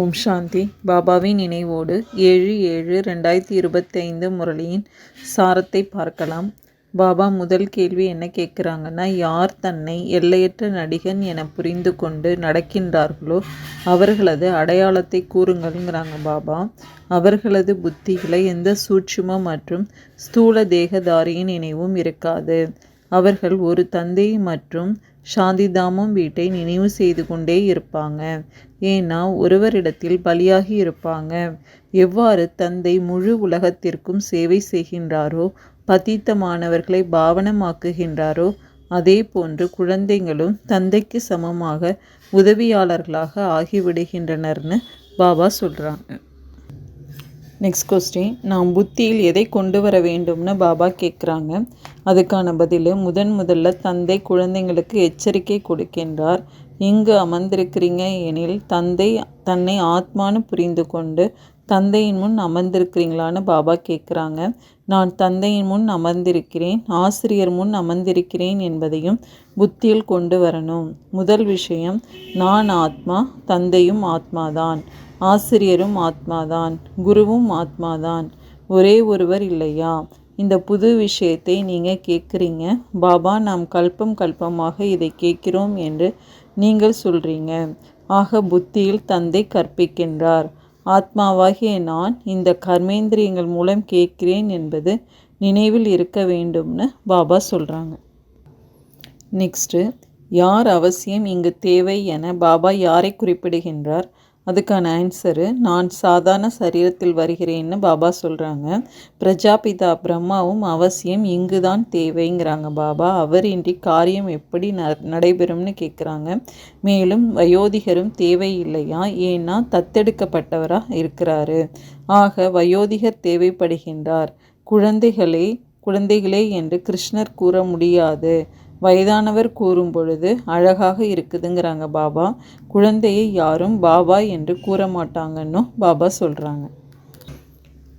ஓம் சாந்தி. பாபாவின் நினைவோடு ஏழு ஏழு ரெண்டாயிரத்தி இருபத்தைந்து முரளியின் சாரத்தை பார்க்கலாம். பாபா முதல் கேள்வி என்ன கேட்குறாங்கன்னா யார் தன்னை எல்லையற்ற நடிகன் என புரிந்து கொண்டு நடக்கின்றார்களோ அவர்களது அடையாளத்தை கூறுங்கள்ங்கிறாங்க பாபா. அவர்களது புத்திகளை எந்த சூட்சுமம் மற்றும் ஸ்தூல தேகதாரியின் நினைவும் இருக்காது. அவர்கள் ஒரு தந்தை மற்றும் சாந்திதாமம் வீட்டை நினைவு செய்து கொண்டே இருப்பாங்க. ஏன்னா ஒருவரிடத்தில் பலியாகி இருப்பாங்க. எவ்வாறு தந்தை முழு உலகத்திற்கும் சேவை செய்கின்றாரோ பதீத்தமானவர்களை பாவனமாக்குகின்றாரோ அதே போன்று குழந்தைகளும் தந்தைக்கு சமமாக உதவியாளர்களாக ஆகிவிடுகின்றனர்னு பாபா சொல்கிறாங்க நெக்ஸ்ட் கொஸ்டின் நாம் புத்தியில் எதை கொண்டு வர வேண்டும்னு பாபா கேட்குறாங்க அதுக்கான பதில் முதன் முதல்ல தந்தை குழந்தைங்களுக்கு எச்சரிக்கை கொடுக்கின்றார். இங்கு அமர்ந்திருக்கிறீங்க எனில் தந்தை தன்னை ஆத்மானு புரிந்து கொண்டு தந்தையின் முன் அமர்ந்திருக்கிறீங்களான்னு பாபா கேட்குறாங்க நான் தந்தையின் முன் அமர்ந்திருக்கிறேன் ஆசிரியர் முன் அமர்ந்திருக்கிறேன் என்பதையும் புத்தியில் கொண்டு வரணும். முதல் விஷயம் நான் ஆத்மா தந்தையும் ஆத்மாதான். ஆசிரியரும் ஆத்மாதான் குருவும் ஆத்மாதான். ஒரே ஒருவர் இல்லையா? இந்த புது விஷயத்தை நீங்கள் கேட்குறீங்க பாபா நாம் கல்பம் கல்பமாக இதை கேட்கிறோம் என்று நீங்கள் சொல்கிறீங்க ஆக புத்தியில் தந்தை கற்பிக்கின்றார். ஆத்மாவாகிய நான் இந்த கர்மேந்திரியங்கள் மூலம் கேட்கிறேன் என்பது நினைவில் இருக்க வேண்டும்னு பாபா சொல்கிறாங்க நெக்ஸ்ட்டு யார் அவசியம் இங்கு தேவை என பாபா யாரை குறிப்பிடுகின்றார்? அதுக்கான ஆன்சரு நான் சாதாரண சரீரத்தில் வருகிறேன்னு பாபா சொல்கிறாங்க பிரஜாபிதா பிரம்மாவும் அவசியம் இங்கு தான் தேவைங்கிறாங்க பாபா. அவர் இன்றி காரியம் எப்படி ந நடைபெறும்னு கேட்குறாங்க மேலும் வயோதிகரும் தேவையில்லையா? ஏன்னா தத்தெடுக்கப்பட்டவராக இருக்கிறாரு. ஆக வயோதிகர் தேவைப்படுகின்றார். குழந்தைகளே குழந்தைகளே என்று கிருஷ்ணர் கூற முடியாது. வயதானவர் கூறும் பொழுது அழகாக இருக்குதுங்கிறாங்க பாபா. குழந்தையை யாரும் பாபா என்று கூற மாட்டாங்கன்னு பாபா சொல்கிறாங்க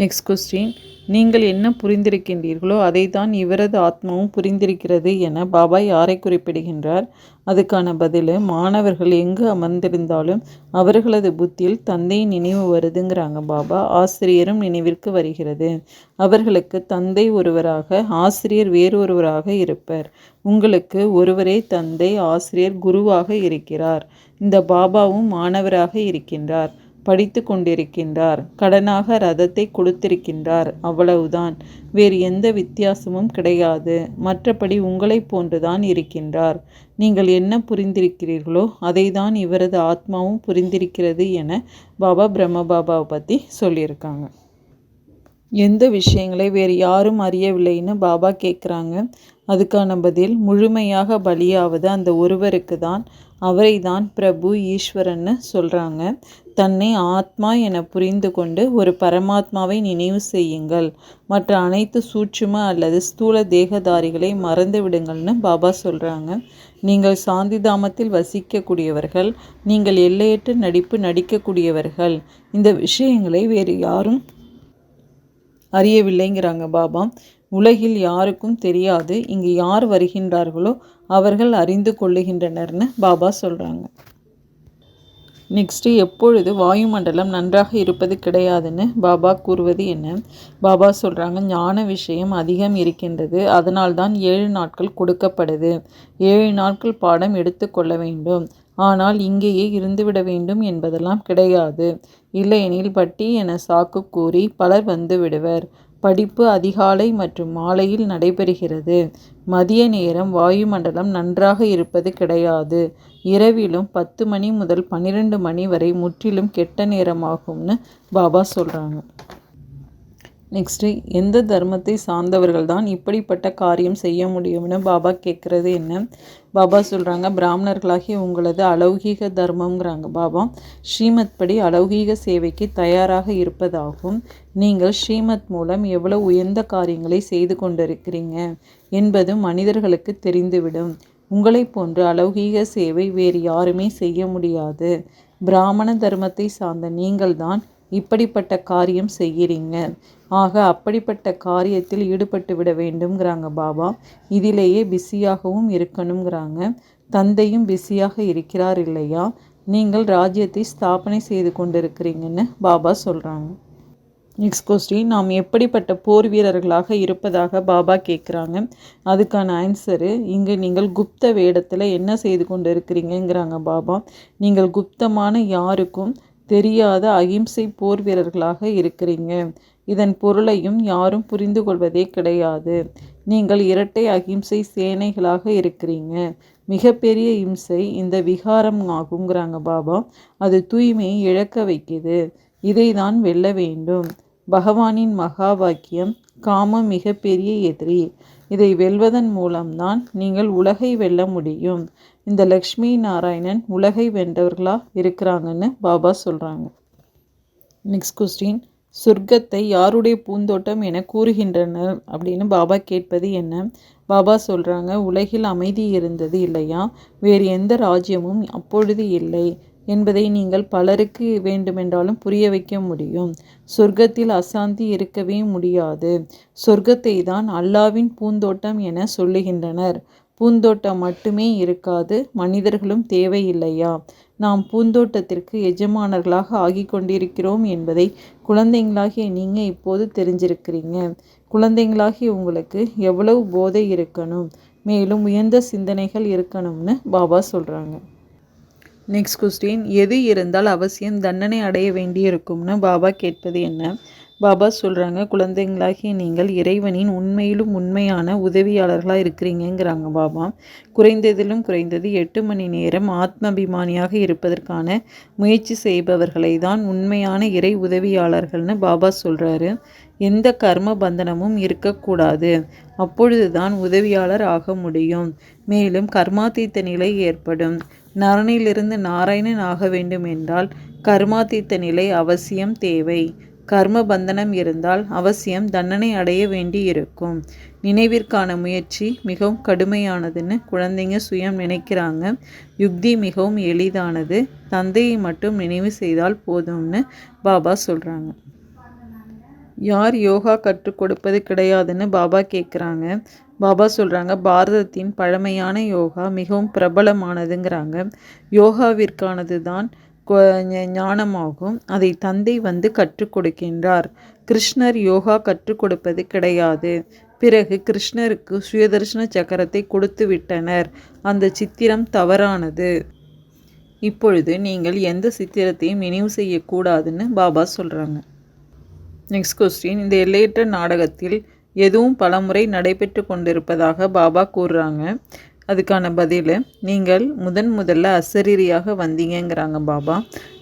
நெக்ஸ்ட் கொஸ்டின் நீங்கள் என்ன புரிந்திருக்கின்றீர்களோ அதை தான் இவரது ஆத்மாவும் புரிந்திருக்கிறது என பாபா யாரை குறிப்பிடுகின்றார்? அதுக்கான பதில் மாணவர்கள் எங்கு அமர்ந்திருந்தாலும் அவர்களது புத்தியில் தந்தையின் நினைவு வருதுங்கிறாங்க பாபா. ஆசிரியரும் நினைவிற்கு வருகிறது. அவர்களுக்கு தந்தை ஒருவராக ஆசிரியர் வேறொருவராக இருப்பர். உங்களுக்கு ஒருவரே தந்தை ஆசிரியர் குருவாக இருக்கிறார். இந்த பாபாவும் மாணவராக இருக்கின்றார். படித்து கொண்டிருக்கின்றார் கடனாக ரதத்தை கொடுத்திருக்கின்றார். அவ்வளவுதான். வேறு எந்த வித்தியாசமும் கிடையாது. மற்றபடி உங்களைப் போன்றுதான் இருக்கின்றார். நீங்கள் என்ன புரிந்திருக்கிறீர்களோ அதை தான் இவரது ஆத்மாவும் புரிந்திருக்கிறது என பாபா பிரம்ம பாபாவை பற்றி சொல்லியிருக்காங்க. எந்த விஷயங்களை வேறு யாரும் அறியவில்லைன்னு பாபா கேட்குறாங்க அதுக்கான பதில் முழுமையாக பலியாவது அந்த ஒருவருக்கு தான் அவரை தான் பிரபு ஈஸ்வரன்னு சொல்கிறாங்க தன்னை ஆத்மா என புரிந்து கொண்டு ஒரு பரமாத்மாவை நினைவு செய்யுங்கள். மற்ற அனைத்து சூட்சும அல்லது ஸ்தூல தேகதாரிகளை மறந்து விடுங்கள்னு பாபா சொல்கிறாங்க நீங்கள் சாந்திதாமத்தில் வசிக்கக்கூடியவர்கள் நீங்கள் எல்லையற்ற நடிப்பு நடிக்கக்கூடியவர்கள். இந்த விஷயங்களை வேறு யாரும் அறியவில்லைங்கிறாங்க பாபா. உலகில் யாருக்கும் தெரியாது இங்கு யார் வருகின்றார்களோ அவர்கள் அறிந்து கொள்ளுகின்றனர்னு பாபா சொல்கிறாங்க நெக்ஸ்ட்டு எப்பொழுது வாயுமண்டலம் நன்றாக இருப்பது கிடையாதுன்னு பாபா கூறுவது என்ன? பாபா சொல்கிறாங்க ஞான விஷயம் அதிகம் இருக்கின்றது அதனால்தான் ஏழு நாட்கள் கொடுக்கப்படுது ஏழு நாட்கள் பாடம் எடுத்துக்கொள்ள வேண்டும். ஆனால் இங்கேயே இருந்துவிட வேண்டும் என்பதெல்லாம் கிடையாது. இல்லையெனில் பட்டி என சாக்கு கூறி பலர் வந்து விடுவர். படிப்பு அதிகாலை மற்றும் மாலையில் நடைபெறுகிறது. மதிய நேரம் வாயுமண்டலம் நன்றாக இருப்பது கிடையாது. இரவிலும் பத்து மணி முதல் பன்னிரெண்டு மணி வரை முற்றிலும் கெட்ட நேரமாகும்னு பாபா சொல்கிறாங்க நெக்ஸ்ட்டு எந்த தர்மத்தை சார்ந்தவர்கள் தான் இப்படிப்பட்ட காரியம் செய்ய முடியும்னு பாபா கேட்குறது என்ன? பாபா சொல்கிறாங்க பிராமணர்களாகிய உங்களது அலௌகீக தர்மங்கிறாங்க பாபா. ஸ்ரீமத் படி அலௌகீக சேவைக்கு தயாராக இருப்பதாகும். நீங்கள் ஸ்ரீமத் மூலம் எவ்வளோ உயர்ந்த காரியங்களை செய்து கொண்டிருக்கிறீங்க என்பது மனிதர்களுக்கு தெரிந்துவிடும். உங்களை போன்று அலௌகீக சேவை வேறு யாருமே செய்ய முடியாது. பிராமண தர்மத்தை சார்ந்த நீங்கள்தான் இப்படிப்பட்ட காரியம் செய்கிறீங்க. ஆக அப்படிப்பட்ட காரியத்தில் ஈடுபட்டு விட வேண்டும்ங்கிறாங்க பாபா. இதிலேயே பிஸியாகவும் இருக்கணுங்கிறாங்க தந்தையும் பிஸியாக இருக்கிறார் இல்லையா? நீங்கள் ராஜ்யத்தை ஸ்தாபனை செய்து கொண்டிருக்கிறீங்கன்னு பாபா சொல்கிறாங்க நெக்ஸ்ட் கொஸ்டின் நாம் எப்படிப்பட்ட போர் வீரர்களாக இருப்பதாக பாபா கேட்குறாங்க அதுக்கான ஆன்சரு இங்கே நீங்கள் குப்த வேடத்தில் என்ன செய்து கொண்டு இருக்கிறீங்கிறாங்க பாபா. நீங்கள் குப்தமான யாருக்கும் தெரியாத அகிம்சை போர் வீரர்களாக இருக்கிறீங்க. இதன் பொருளையும் யாரும் புரிந்து கொள்வதே கிடையாது. நீங்கள் இரட்டை அகிம்சை சேனைகளாக இருக்கிறீங்க. மிகப்பெரிய இம்சை இந்த விகாரம் ஆகுங்கிறாங்க பாபா. அது தூய்மையை இழக்க வைக்குது. இதை தான் வெல்ல வேண்டும். பகவானின் மகா வாக்கியம் காமம் மிகப்பெரிய எதிரி. இதை வெல்வதன் மூலம்தான் நீங்கள் உலகை வெல்ல முடியும். இந்த லக்ஷ்மி நாராயணன் உலகை வென்றவர்களாக இருக்கிறாங்கன்னு பாபா சொல்கிறாங்க நெக்ஸ்ட் கொஸ்டின் சொர்க்கத்தை யாருடைய பூந்தோட்டம் என கூறுகின்றனர்? அப்படின்னு பாபா கேட்பது என்ன? பாபா சொல்கிறாங்க உலகில் அமைதி இருந்தது இல்லையா? வேறு எந்த ராஜ்யமும் அப்பொழுது இல்லை. என்பதை நீங்கள் பலருக்கு வேண்டுமென்றாலும் புரிய வைக்க முடியும். சொர்க்கத்தில் அசாந்தி இருக்கவே முடியாது. சொர்க்கத்தை தான் அல்லாவின் பூந்தோட்டம் என சொல்லுகின்றனர். பூந்தோட்டம் மட்டுமே இருக்காது மனிதர்களும் தேவையில்லையா? நாம் பூந்தோட்டத்திற்கு எஜமானர்களாக ஆகி கொண்டிருக்கிறோம் என்பதை குழந்தைங்களாகிய நீங்கள் இப்போது தெரிஞ்சிருக்கிறீங்க. குழந்தைங்களாகிய உங்களுக்கு எவ்வளவு போதை இருக்கணும்? மேலும் உயர்ந்த சிந்தனைகள் இருக்கணும்னு பாபா சொல்கிறாங்க நெக்ஸ்ட் கொஸ்டின் எது இருந்தால் அவசியம் தண்டனை அடைய வேண்டியிருக்கும்னு பாபா கேட்பது என்ன? பாபா சொல்கிறாங்க குழந்தைங்களாகிய நீங்கள் இறைவனின் உண்மையிலும் உண்மையான உதவியாளர்களாக இருக்கிறீங்கிறாங்க பாபா. குறைந்ததிலும் குறைந்தது எட்டு மணி நேரம் ஆத்மாபிமானியாக இருப்பதற்கான முயற்சி செய்பவர்களை தான் உண்மையான இறை உதவியாளர்கள்னு பாபா சொல்கிறாரு எந்த கர்ம பந்தனமும் இருக்கக்கூடாது. அப்பொழுதுதான் உதவியாளர் ஆக முடியும். மேலும் கர்மாத்தீத்த நிலை ஏற்படும். நரனிலிருந்து நாராயணன் ஆக வேண்டும் என்றால் கர்மாத்தீத்த நிலை அவசியம் தேவை. கர்ம பந்தனம் இருந்தால் அவசியம் தண்டனை அடைய வேண்டி இருக்கும் நினைவிற்கான முயற்சி மிகவும் கடுமையானதுன்னு குழந்தைங்க சுயம் நினைக்கிறாங்க. யுக்தி மிகவும் எளிதானது. தந்தையை மட்டும் நினைவு செய்தால் போதும்னு பாபா சொல்கிறாங்க யார் யோகா கற்றுக் கொடுப்பது கிடையாதுன்னு பாபா கேட்குறாங்க பாபா சொல்கிறாங்க பாரதத்தின் பழமையான யோகா மிகவும் பிரபலமானதுங்கிறாங்க. யோகாவிற்கானது தான் ஞானமாகும். அதை தந்தை வந்து கற்றுக் கொடுக்கின்றார். கிருஷ்ணர் யோகா கற்றுக் கொடுப்பது கிடையாது. பிறகு கிருஷ்ணருக்கு சுயதர்ஷன சக்கரத்தை கொடுத்து விட்டனர். அந்த சித்திரம் தவறானது. இப்பொழுது நீங்கள் எந்த சித்திரத்தையும் நினைவு செய்யக்கூடாதுன்னு பாபா சொல்கிறாங்க நெக்ஸ்ட் கொஸ்டின் இந்த எல்லையற்ற நாடகத்தில் எதுவும் பலமுறை நடைபெற்று கொண்டிருப்பதாக பாபா கூறுறாங்க. அதுக்கான பதில் நீங்கள் முதன் முதல்ல அசரீரியாக வந்தீங்கங்கிறாங்க பாபா.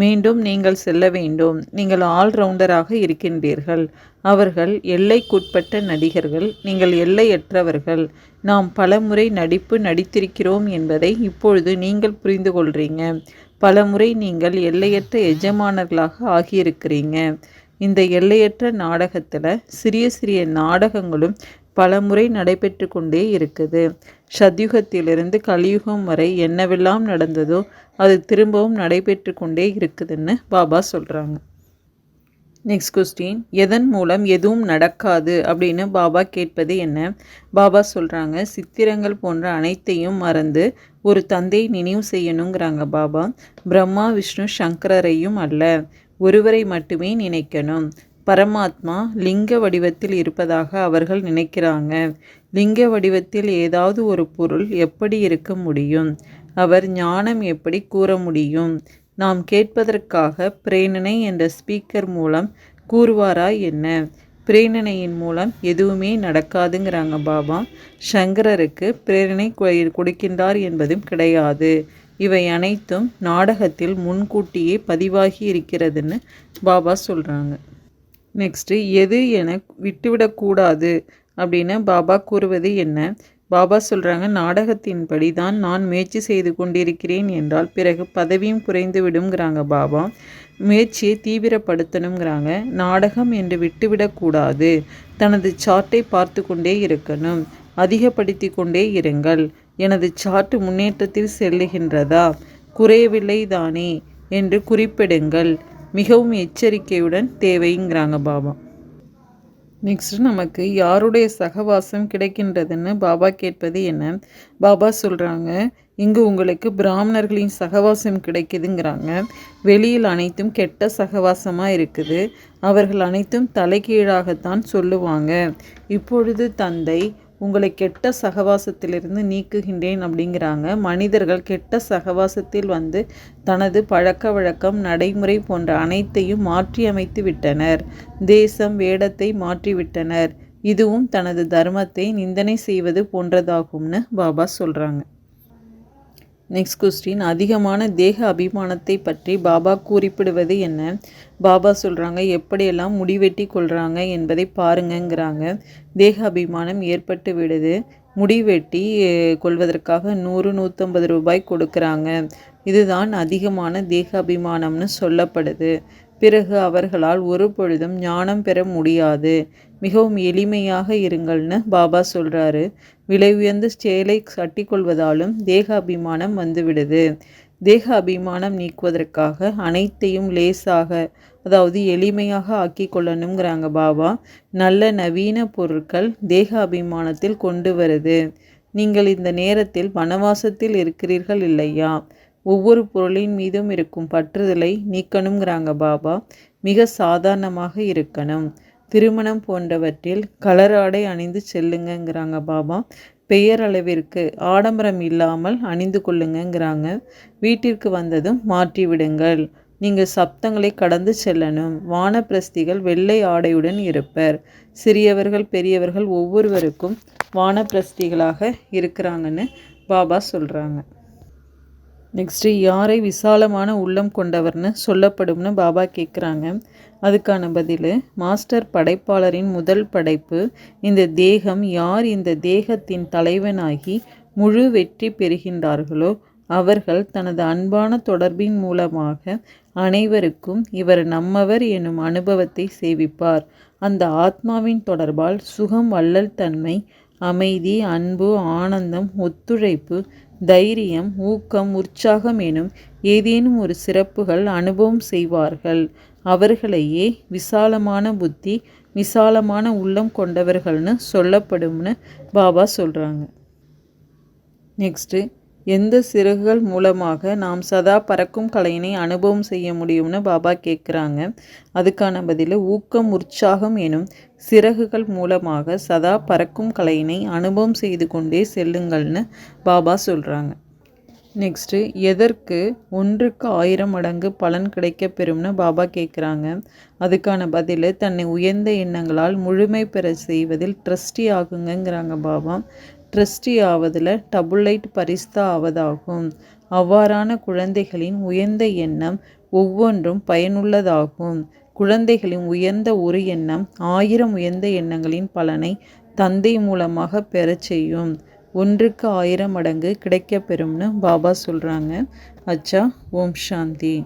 மீண்டும் நீங்கள் செல்ல வேண்டும். நீங்கள் ஆல்ரவுண்டராக இருக்கின்றீர்கள். அவர்கள் எல்லைக்குட்பட்ட நடிகர்கள். நீங்கள் எல்லையற்றவர்கள். நாம் பலமுறை நடிப்பு நடித்திருக்கிறோம் என்பதை இப்பொழுது நீங்கள் புரிந்து கொள்கிறீங்க பலமுறை நீங்கள் எல்லையற்ற எஜமானர்களாக ஆகியிருக்கிறீங்க. இந்த எல்லையற்ற நாடகத்தில் சிறிய சிறிய நாடகங்களும் பல முறை நடைபெற்று கொண்டே இருக்குது. சத்யுகத்திலிருந்து கலியுகம் வரை என்னவெல்லாம் நடந்ததோ அது திரும்பவும் நடைபெற்று கொண்டே இருக்குதுன்னு பாபா சொல்கிறாங்க நெக்ஸ்ட் கொஸ்டின் எதன் மூலம் எதுவும் நடக்காது அப்படின்னு பாபா கேட்பது என்ன? பாபா சொல்கிறாங்க சித்திரங்கள் போன்ற அனைத்தையும் மறந்து ஒரு தந்தை நினைவு செய்யணுங்கிறாங்க பாபா. பிரம்மா விஷ்ணு சங்கரரையும் அல்ல. ஒருவரை மட்டுமே நினைக்கணும். பரமாத்மா லிங்க வடிவத்தில் இருப்பதாக அவர்கள் நினைக்கிறாங்க. லிங்க வடிவத்தில் ஏதாவது ஒரு பொருள் எப்படி இருக்க முடியும்? அவர் ஞானம் எப்படி கூற முடியும்? நாம் கேட்பதற்காக பிரேரணை என்ற ஸ்பீக்கர் மூலம் கூறுவாரா என்ன? பிரேரணையின் மூலம் எதுவுமே நடக்காதுங்கிறாங்க பாபா. சங்கரருக்கு பிரேரணை கொடுக்கின்றார் என்பதும் கிடையாது. இவை அனைத்தும் நாடகத்தில் முன்கூட்டியே பதிவாகி இருக்கிறதுன்னு பாபா சொல்கிறாங்க நெக்ஸ்ட்டு எது என விட்டுவிடக்கூடாது அப்படின்னு பாபா கூறுவது என்ன? பாபா சொல்கிறாங்க நாடகத்தின்படி தான் நான் முயற்சி செய்து கொண்டிருக்கிறேன் என்றால் பிறகு பதவியும் குறைந்து விடுங்கிறாங்க பாபா. முயற்சியை தீவிரப்படுத்தணுங்கிறாங்க நாடகம் என்று விட்டுவிடக்கூடாது தனது சார்ட்டை பார்த்து கொண்டே இருக்கணும். அதிகப்படுத்தி கொண்டே இருங்கள். எனது சார்ட் முன்னேற்றத்தில் செல்லுகின்றதா? குறையவில்லை தானே என்று குறிப்பிடுங்கள். மிகவும் எச்சரிக்கையுடன் தேவைங்கிறாங்க பாபா. நெக்ஸ்ட் நமக்கு யாருடைய சகவாசம் கிடைக்கின்றதுன்னு பாபா கேட்பது என்ன? பாபா சொல்கிறாங்க இங்கு உங்களுக்கு பிராமணர்களின் சகவாசம் கிடைக்குதுங்கிறாங்க. வெளியில் அனைத்தும் கெட்ட சகவாசமாக இருக்குது. அவர்கள் அனைத்தும் தலைகீழாகத்தான் சொல்லுவாங்க. இப்பொழுது தந்தை உங்களை கெட்ட சகவாசத்திலிருந்து நீக்குகின்றேன் அப்படிங்கிறாங்க. மனிதர்கள் கெட்ட சகவாசத்தில் வந்து தனது பழக்க வழக்கம் நடைமுறை போன்ற அனைத்தையும் மாற்றி அமைத்து விட்டனர். தேசம் வேடத்தை மாற்றிவிட்டனர் இதுவும் தனது தர்மத்தை நிந்தனை செய்வது போன்றதாகும்னு பாபா சொல்கிறாங்க நெக்ஸ்ட் கொஸ்டின் அதிகமான தேக அபிமானத்தை பற்றி பாபா குறிப்பிடுவது என்ன? பாபா சொல்கிறாங்க எப்படியெல்லாம் முடிவெட்டி கொள்கிறாங்க என்பதை பாருங்கங்கிறாங்க. தேக அபிமானம் ஏற்பட்டு விடுது. முடி வெட்டி கொள்வதற்காக நூறு நூற்றம்பது ரூபாய் கொடுக்குறாங்க. இதுதான் அதிகமான தேக அபிமானம்னு சொல்லப்படுது. பிறகு அவர்களால் ஒரு பொழுதும் ஞானம் பெற முடியாது. மிகவும் எளிமையாக இருங்கள்னு பாபா சொல்கிறாரு விலை உயர்ந்து செயலை கட்டிக்கொள்வதாலும் தேக அபிமானம் வந்துவிடுது. தேக அபிமானம் நீக்குவதற்காக அனைத்தையும் லேசாக அதாவது எளிமையாக ஆக்கி கொள்ளணுங்கிறாங்க பாபா. நல்ல நவீன பொருட்கள் தேக அபிமானத்தில் கொண்டு வருது. நீங்கள் இந்த நேரத்தில் வனவாசத்தில் இருக்கிறீர்கள் இல்லையா? ஒவ்வொரு பொருளின் மீதும் இருக்கும் பற்றுதலை நீக்கணுங்கிறாங்க பாபா. மிக சாதாரணமாக இருக்கணும். திருமணம் போன்றவற்றில் கலர் ஆடை அணிந்து செல்லுங்கங்கிறாங்க பாபா. பெயரளவிற்கு ஆடம்பரம் இல்லாமல் அணிந்து கொள்ளுங்கங்கிறாங்க. வீட்டிற்கு வந்ததும் மாற்றி விடுங்கள் நீங்கள் சப்தங்களை கடந்து செல்லணும். வானப்பிரஸ்திகள் வெள்ளை ஆடையுடன் இருப்பர். சிறியவர்கள் பெரியவர்கள் ஒவ்வொருவருக்கும் வானப்பிரஸ்திகளாக இருக்கிறாங்கன்னு பாபா சொல்கிறாங்க நெக்ஸ்ட்டு யாரை விசாலமான உள்ளம் கொண்டவர்னு சொல்லப்படும்னு பாபா கேட்குறாங்க அதுக்கான பதில் மாஸ்டர் படைப்பாளரின் முதல் படைப்பு இந்த தேகம் யார் இந்த தேகத்தின் தலைவனாகி முழு வெற்றி பெறுகின்றார்களோ அவர்கள் தனது அன்பான தொடர்பின் மூலமாக அனைவருக்கும் இவர் நம்மவர் எனும் அனுபவத்தை சேவிப்பார். அந்த ஆத்மாவின் தொடர்பால் சுகம் வள்ளல் தன்மை அமைதி அன்பு ஆனந்தம் ஒத்துழைப்பு தைரியம் ஊக்கம் உற்சாகம் எனும் ஏதேனும் ஒரு சிறப்புகள் அனுபவம் செய்வார்கள். அவர்களையே விசாலமான புத்தி விசாலமான உள்ளம் கொண்டவர்கள்னு சொல்லப்படும்னு பாபா சொல்கிறாங்க நெக்ஸ்ட்டு எந்த சிறகுகள் மூலமாக நாம் சதா பறக்கும் கலையினை அனுபவம் செய்ய முடியும்னு பாபா கேட்குறாங்க அதுக்கான பதில் ஊக்கம் உற்சாகம் எனும் சிறகுகள் மூலமாக சதா பறக்கும் கலையினை அனுபவம் செய்து கொண்டே செல்லுங்கள்னு பாபா சொல்கிறாங்க நெக்ஸ்ட்டு எதற்கு ஒன்றுக்கு ஆயிரம் மடங்கு பலன் கிடைக்க பெறும்னு பாபா கேட்குறாங்க அதுக்கான பதில் தன்னை உயர்ந்த எண்ணங்களால் முழுமை பெற செய்வதில் ட்ரஸ்டி ஆகுங்கிறாங்க பாபா. ட்ரஸ்டி ஆவதில் டபுள் லைட் பரிஸ்தா ஆவதாகும். அவ்வாறான குழந்தைகளின் உயர்ந்த எண்ணம் ஒவ்வொன்றும் பயனுள்ளதாகும். குழந்தைகளின் உயர்ந்த ஒரு எண்ணம் ஆயிரம் உயர்ந்த எண்ணங்களின் பலனை தந்தை மூலமாக பெறச் செய்யும். ஒன்றுக்கு ஆயிரம் மடங்கு கிடைக்கப்பெறும்னு பாபா சொல்கிறாங்க அச்சா ஓம் சாந்தி.